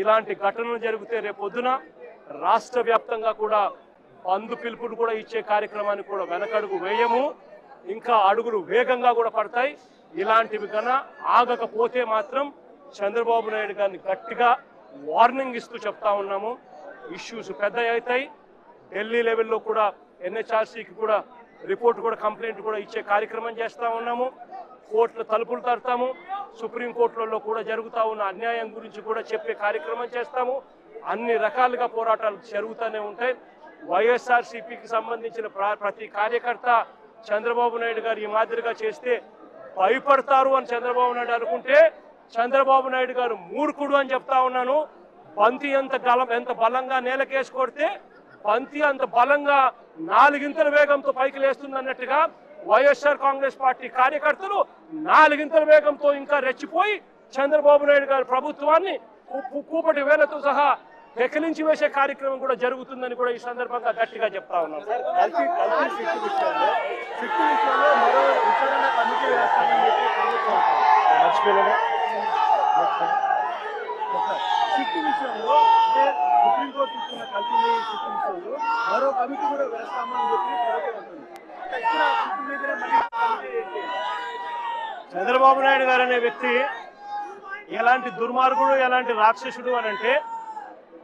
ఇలాంటి ఘటనలు జరిగితే రేపొద్దున రాష్ట్ర వ్యాప్తంగా కూడా బంధు పిలుపులు కూడా ఇచ్చే కార్యక్రమాన్ని కూడా వెనకడుగు వేయము. ఇంకా అడుగులు వేగంగా కూడా పడతాయి. ఇలాంటివి కన్నా ఆగకపోతే మాత్రం చంద్రబాబు నాయుడు గారిని గట్టిగా వార్నింగ్ ఇస్తూ చెప్తా ఉన్నాము. ఇష్యూస్ పెద్ద అవుతాయి. ఢిల్లీ లెవెల్లో కూడా ఎన్హెచ్ఆర్సీకి కూడా రిపోర్ట్ కూడా కంప్లైంట్ కూడా ఇచ్చే కార్యక్రమం చేస్తా ఉన్నాము. కోర్టుల తలుపులు తడతాము. సుప్రీం కోర్టులలో కూడా జరుగుతూ ఉన్న అన్యాయం గురించి కూడా చెప్పే కార్యక్రమం చేస్తాము. అన్ని రకాలుగా పోరాటాలు జరుగుతూనే ఉంటాయి. వైఎస్ఆర్ సిపికి సంబంధించిన ప్ర- ప్రతి కార్యకర్త చంద్రబాబు నాయుడు గారు ఈ మాదిరిగా చేస్తే భయపడతారు అని చంద్రబాబు నాయుడు అనుకుంటే చంద్రబాబు నాయుడు గారు మూర్ఖుడు అని చెప్తా ఉన్నాను. బంతి ఎంత గలం ఎంత బలంగా నేలకేసి కొడితే బంతి అంత బలంగా నాలుగింతల వేగంతో పైకి లేస్తుంది అన్నట్టుగా వైఎస్ఆర్ కాంగ్రెస్ పార్టీ కార్యకర్తలు నాలుగింతల వేగంతో ఇంకా రెచ్చిపోయి చంద్రబాబు నాయుడు గారి ప్రభుత్వాన్ని కూపటి వేలతో సహా పెకిలించి వేసే కార్యక్రమం కూడా జరుగుతుందని కూడా ఈ సందర్భంగా గట్టిగా చెప్తా ఉన్నాను కల్తీ కల్తీ సిట్టు విషయంలో సిట్టు విషయంలో మరో విచారణ కమిటీ వేస్తామని చెప్పి ప్రభుత్వం అంటుంది. మర్చిపోయినా సిట్టు విషయంలో అంటే సుప్రీంకోర్టు ఇచ్చిన కల్తీ సిట్టు విషయంలో మరో కమిటీ కూడా వేస్తామని చెప్పి చంద్రబాబు నాయుడు గారు అనే వ్యక్తి ఎలాంటి దుర్మార్గుడు ఎలాంటి రాక్షసుడు అని అంటే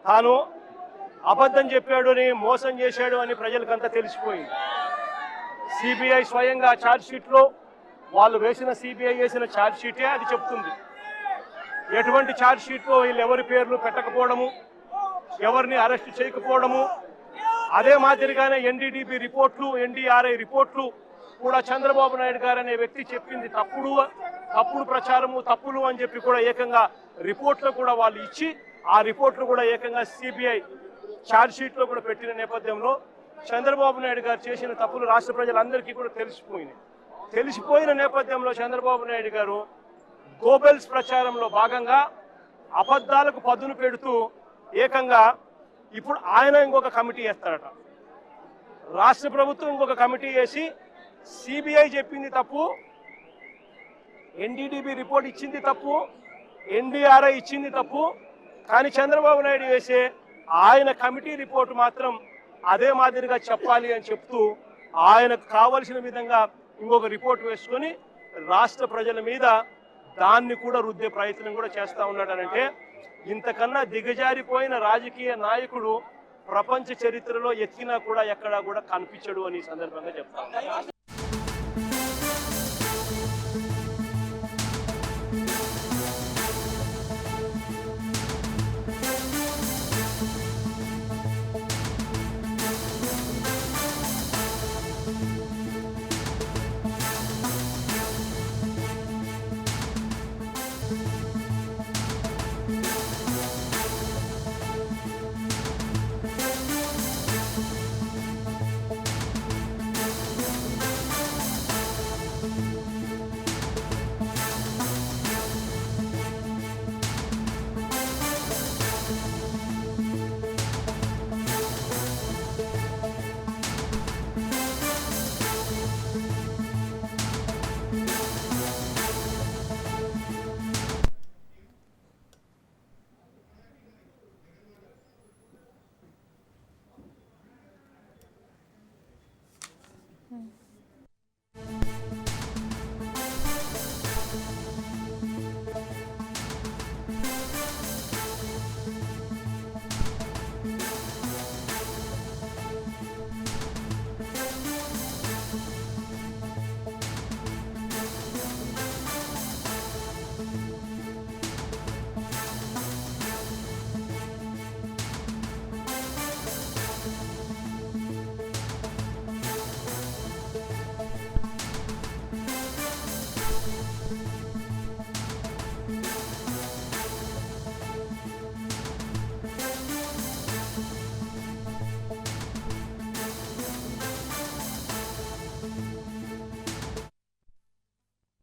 తాను అబద్ధం చెప్పాడు అని మోసం చేశాడు అని ప్రజలకంతా తెలిసిపోయింది. సిబిఐ స్వయంగా ఛార్జ్షీట్లో వాళ్ళు వేసిన సిబిఐ వేసిన ఛార్జ్ షీటే అది చెప్తుంది. ఎటువంటి ఛార్జ్షీట్లో వీళ్ళు ఎవరి పేర్లు పెట్టకపోవడము ఎవరిని అరెస్ట్ చేయకపోవడము అదే మాదిరిగానే ఎన్డీడీపీ రిపోర్ట్లు ఎన్డీఆర్ఐ రిపోర్ట్లు కూడా చంద్రబాబు నాయుడు గారు అనే వ్యక్తి చెప్పింది. తప్పుడు తప్పుడు ప్రచారము తప్పులు అని చెప్పి కూడా ఏకంగా రిపోర్ట్లు కూడా వాళ్ళు ఇచ్చి ఆ రిపోర్ట్లు కూడా ఏకంగా సిబిఐ ఛార్జ్షీట్లో కూడా పెట్టిన నేపథ్యంలో చంద్రబాబు నాయుడు గారు చేసిన తప్పులు రాష్ట్ర ప్రజలందరికీ కూడా తెలిసిపోయినాయి. తెలిసిపోయిన నేపథ్యంలో చంద్రబాబు నాయుడు గారు గోబెల్స్ ప్రచారంలో భాగంగా అబద్ధాలకు పదును పెడుతూ ఏకంగా ఇప్పుడు ఆయన ఇంకొక కమిటీ వేస్తాడట రాష్ట్ర ప్రభుత్వం ఇంకొక కమిటీ వేసి సిబిఐ చెప్పింది తప్పు ఎన్డీడీబీ రిపోర్ట్ ఇచ్చింది తప్పు ఎన్డీఆర్ఐ ఇచ్చింది తప్పు కానీ చంద్రబాబు నాయుడు వేసే ఆయన కమిటీ రిపోర్ట్ మాత్రం అదే మాదిరిగా చెప్పాలి అని చెప్తూ ఆయనకు కావలసిన విధంగా ఇంకొక రిపోర్ట్ వేసుకొని రాష్ట్ర ప్రజల మీద దాన్ని కూడా రుద్దే ప్రయత్నం కూడా చేస్తూ ఉన్నాడనంటే ఇంతకన్నా దిగజారిపోయిన రాజకీయ నాయకుడు ప్రపంచ చరిత్రలో ఎత్తినా కూడా ఎక్కడా కూడా కనిపించడు అని సందర్భంగా చెప్తాను. Mm-hmm.